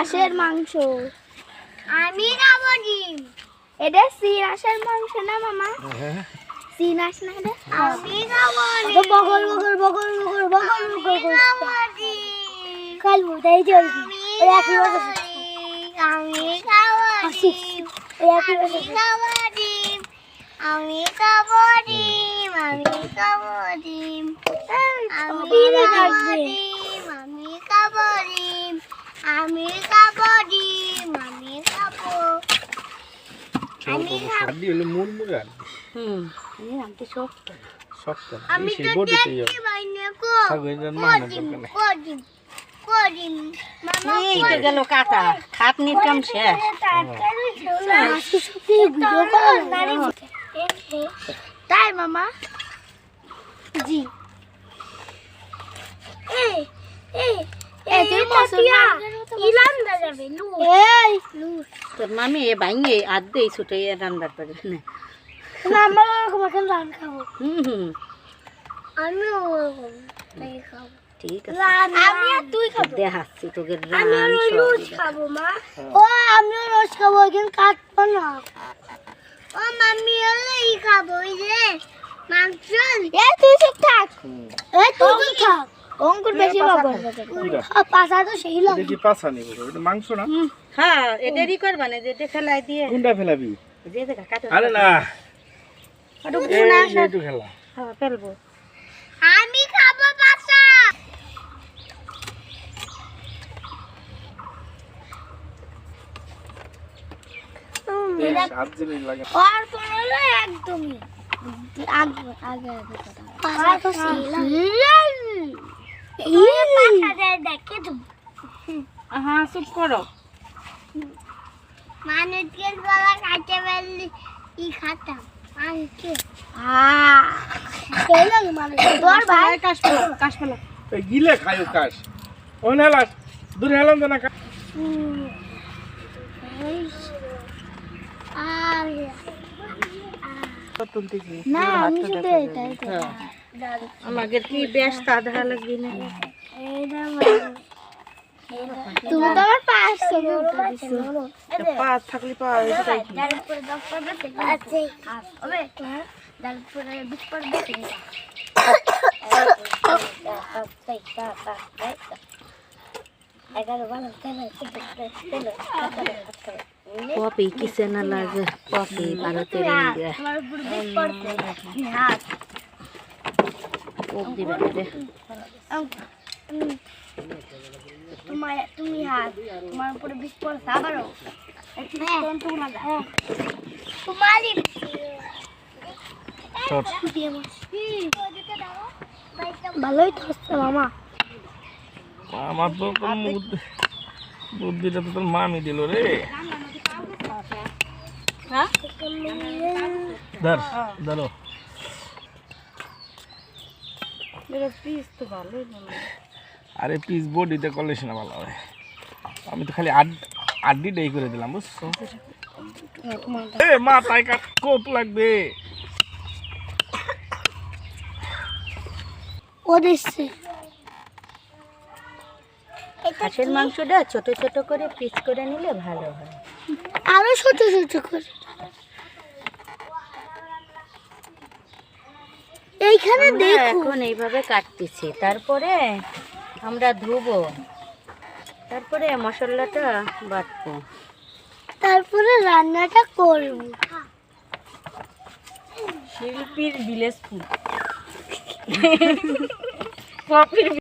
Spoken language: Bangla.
হাঁসের মাংস। আমি খাব ডিম। এটা সিন হাঁসের মাংস না মামা? হ্যাঁ। সিন হাঁস না এটা? আমি খাব তো বগল বগল বগল বগল বগল বগল ডিম। কালবো তাই জলদি ওই একই বছর আমি খাব ডিম। আমি খাব ডিম। আমি খাব ডিম। আমি খাব ডিম। আমি খাব ডিম। আমি খাব ডিম আমি খাব ডিম আমি খাব আমি খাব হাড্ডি হলো হুম। এই নামটি শক্ত। আমি সেই বডিতে দেখতে পাই না কো ছাগলের মানের কদিন দরকার নেই। এই তো গেল কাটা। খাটনির কাম শেষ। কল তাই মামা। জি। এই এই এই তুই মুসলমান ইলাম দা যাবে লু এই। লু তোর মামি এ ভাঙে আর দেই ছুটে এ রান্নার পারে না আমরা ওরকম এখন রান খাব। হুম হুম। আমি ওরকম খাব। ঠিক আছে। আমি আর তুই খাব? দেখাচ্ছি তোকে আমি সব। রোজ খাব মা। ও আমিও রোজ খাব কিন্তু কাটবো না। ও মাম্মি হলো এই খাব ওই যে মাংস। এ তুই চুপ থাক। এ তুই থাক। অঙ্কুর বেশি কিরা? পাশা তো সেই লাগে কি পাছা নিব এটা মাংস না? হ্যাঁ এদেরই করবা না যেটা খেলাই দিয়ে। কোনটা ফেলাবি? যে দেখা কাটা। আরে না। এই গুনা একটু খেলা। হ্যাঁ ফেলব। আমি খাব লাগে। আর তোর একদমই। আগে আগে আগে কথা পাশা তো সেই লাগে পাশাটা দেখে তো হ্যাঁ চুপ করো। মানুষের গলা কাটে ফেললে ই খাতাম? গিলে খায়ো কাশ। ওই না লাস দূরে হেলাম তো না না আমি শুধু এটাই তো আমাকে কি বেশ তাধা লাগবে না। তুমি তো আমার পাশ ছবি উঠে দিছো পা থাকলে পা এটাই কিসে না লাগে কপি ভারতের ইন্ডিয়া কোপ দিবে রে তোমার তুমি হাত তোমার উপরে বিষ পড়ছে আবারও তোমারই চট। ভালোই তো হচ্ছে মামা আমার তো কোনো বুদ্ধি বুদ্ধিটা তো তোর মামি দিল রে ধর ধরো পিস তো ভালোই আরে পিস বডিতে করলে না ভালো হয়। আমি তো খালি আড আড্ডিটাই করে দিলাম বুঝছ? এ মা তাই কাট কোপ লাগবে। ও দিচ্ছে। হাঁসের মাংসটা ছোট ছোট করে পিস করে নিলে ভালো হয়। আরও ছোট ছোট করে। এইখানে এখন এইভাবে কাটতেছি। তারপরে আমরা ধুবো। তারপরে মশলাটা বাটবো। তারপরে রান্নাটা করব। শিল্পীর বিলেসপুর